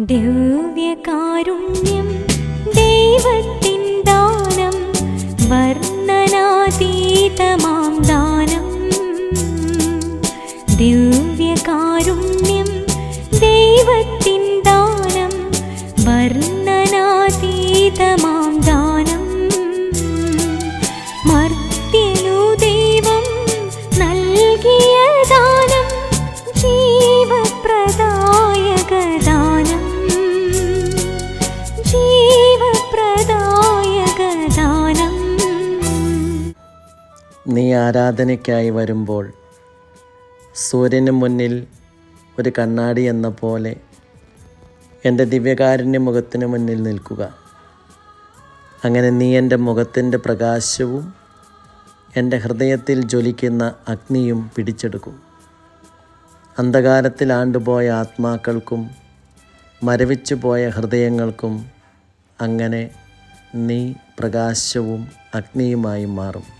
ദിവ്യകാരുണ്യം ദൈവത്തിൻ ദാനം വർണനാതീതമാം ദാനം. ദിവ്യകാരുണ്യം ദൈവത്തിൻ ദാനം വർണനാതീതമാം ദാനം. മർത്യനു നീ ആരാധനയ്ക്കായി വരുമ്പോൾ സൂര്യന് മുന്നിൽ ഒരു കണ്ണാടി എന്ന പോലെ എന്റെ ദിവ്യകാരുണ്യ മുഖത്തിന് മുന്നിൽ നിൽക്കുക. അങ്ങനെ നീ എന്റെ മുഖത്തിന്റെ പ്രകാശവും എന്റെ ഹൃദയത്തിൽ ജ്വലിക്കുന്ന അഗ്നിയും പിടിച്ചെടുക്കും. അന്ധകാരത്തിൽ ആണ്ടുപോയ ആത്മാക്കൾക്കും മരവിച്ചു പോയ ഹൃദയങ്ങൾക്കും അങ്ങനെ നീ പ്രകാശവും അഗ്നിയുമായി മാറും.